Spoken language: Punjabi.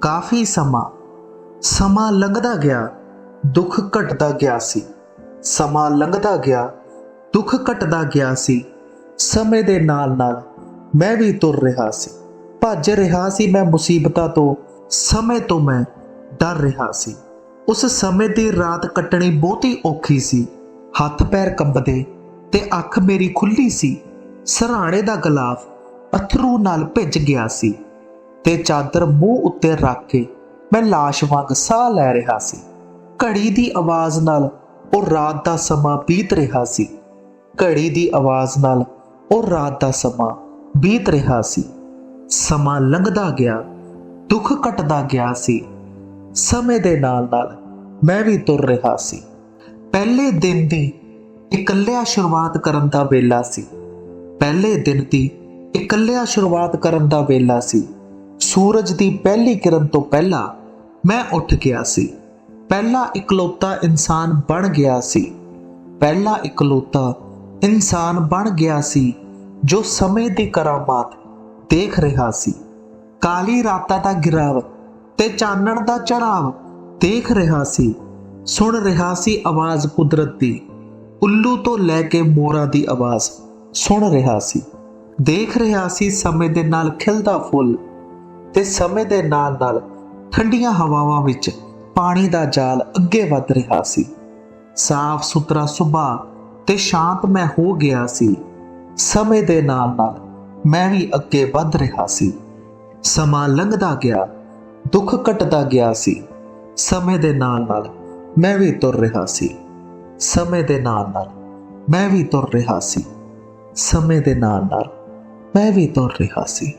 ਕਾਫੀ ਸਮਾਂ ਸਮਾਂ ਲੰਘਦਾ ਗਿਆ, ਦੁੱਖ ਘਟਦਾ ਗਿਆ ਸੀ। ਸਮਾਂ ਲੰਘਦਾ ਗਿਆ, ਦੁੱਖ ਘਟਦਾ ਗਿਆ ਸੀ। ਸਮੇਂ ਦੇ ਨਾਲ ਨਾਲ ਮੈਂ ਵੀ ਤੁਰ ਰਿਹਾ ਸੀ। ਭੱਜ ਰਿਹਾ ਸੀ ਮੈਂ ਮੁਸੀਬਤਾਂ ਤੋਂ, ਸਮੇਂ ਤੋਂ ਮੈਂ ਡਰ ਰਿਹਾ ਸੀ। ਉਸ ਸਮੇਂ ਦੀ ਰਾਤ ਕੱਟਣੀ ਬਹੁਤੀ ਔਖੀ ਸੀ। ਹੱਥ ਪੈਰ ਕੰਬਦੇ ਤੇ ਅੱਖ ਮੇਰੀ ਖੁੱਲੀ ਸੀ। ਸਰਾਣੇ ਦਾ ਗਲਾਫ ਅਥਰੂ ਨਾਲ ਭਿੱਜ ਗਿਆ ਸੀ। ਤੇ ਚਾਦਰ ਮੂੰਹ ਉੱਤੇ ਰੱਖ ਕੇ ਮੈਂ ਲਾਸ਼ ਵਾਂਗ ਸਾਹ ਲੈ ਰਿਹਾ ਸੀ। ਘੜੀ ਦੀ ਆਵਾਜ਼ ਨਾਲ ਉਹ ਰਾਤ ਦਾ ਸਮਾਂ ਬੀਤ ਰਿਹਾ ਸੀ। ਘੜੀ ਦੀ ਆਵਾਜ਼ ਨਾਲ ਉਹ ਰਾਤ ਦਾ ਸਮਾਂ ਬੀਤ ਰਿਹਾ ਸੀ। ਸਮਾਂ ਲੰਘਦਾ ਗਿਆ, ਦੁੱਖ ਘਟਦਾ ਗਿਆ ਸੀ। ਸਮੇਂ ਦੇ ਨਾਲ ਨਾਲ ਮੈਂ ਵੀ ਤੁਰ ਰਿਹਾ ਸੀ। ਪਹਿਲੇ ਦਿਨ ਦੀ ਇਕੱਲਿਆਂ ਸ਼ੁਰੂਆਤ ਕਰਨ ਦਾ ਵੇਲਾ ਸੀ। ਪਹਿਲੇ ਦਿਨ ਦੀ ਇਕੱਲਿਆ ਸ਼ੁਰੂਆਤ ਕਰਨ ਦਾ ਵੇਲਾ ਸੀ। ਸੂਰਜ ਦੀ ਪਹਿਲੀ ਕਿਰਨ ਤੋਂ ਪਹਿਲਾਂ ਮੈਂ ਉੱਠ ਗਿਆ ਸੀ। ਪਹਿਲਾ ਇਕਲੌਤਾ ਇਨਸਾਨ ਬਣ ਗਿਆ ਸੀ। ਪਹਿਲਾ ਇਕਲੌਤਾ ਇਨਸਾਨ ਬਣ ਗਿਆ ਸੀ ਜੋ ਸਮੇਂ ਦੀ ਕਰਾਮਾਤ ਦੇਖ ਰਿਹਾ ਸੀ। ਕਾਲੀ ਰਾਤਾਂ ਦਾ ਗਿਰਾਵ ਤੇ ਚਾਨਣ ਦਾ ਚੜਾਵ ਦੇਖ ਰਿਹਾ ਸੀ। ਸੁਣ ਰਿਹਾ ਸੀ ਆਵਾਜ਼ ਕੁਦਰਤ ਦੀ। ਉੱਲੂ ਤੋਂ ਲੈ ਕੇ ਮੋਰਾਂ ਦੀ ਆਵਾਜ਼ ਸੁਣ ਰਿਹਾ ਸੀ। ਦੇਖ ਰਿਹਾ ਸੀ ਸਮੇਂ ਦੇ ਨਾਲ ਖਿਲਦਾ ਫੁੱਲ ਤੇ ਸਮੇਂ ਦੇ ਨਾਲ ਨਾਲ ਠੰਡੀਆਂ ਹਵਾਵਾਂ ਵਿੱਚ ਪਾਣੀ ਦਾ ਜਾਲ ਅੱਗੇ ਵੱਧ ਰਿਹਾ ਸੀ। ਸਾਫ਼ ਸੁਥਰਾ ਸੁਭਾ ਤੇ ਸ਼ਾਂਤ ਮੈਂ ਹੋ ਗਿਆ ਸੀ। ਸਮੇਂ ਦੇ ਨਾਲ ਨਾਲ ਮੈਂ ਵੀ ਅੱਗੇ ਵੱਧ ਰਿਹਾ ਸੀ। ਸਮਾਂ ਲੰਘਦਾ ਗਿਆ, ਦੁੱਖ ਘਟਦਾ ਗਿਆ ਸੀ। ਸਮੇਂ ਦੇ ਨਾਲ ਨਾਲ ਮੈਂ ਵੀ ਤੁਰ ਰਿਹਾ ਸੀ। ਸਮੇਂ ਦੇ ਨਾਲ ਨਾਲ ਮੈਂ ਵੀ ਤੁਰ ਰਿਹਾ ਸੀ। ਸਮੇਂ ਦੇ ਨਾਲ ਨਾਲ ਮੈਂ ਵੀ ਤੁਰ ਰਿਹਾ ਸੀ।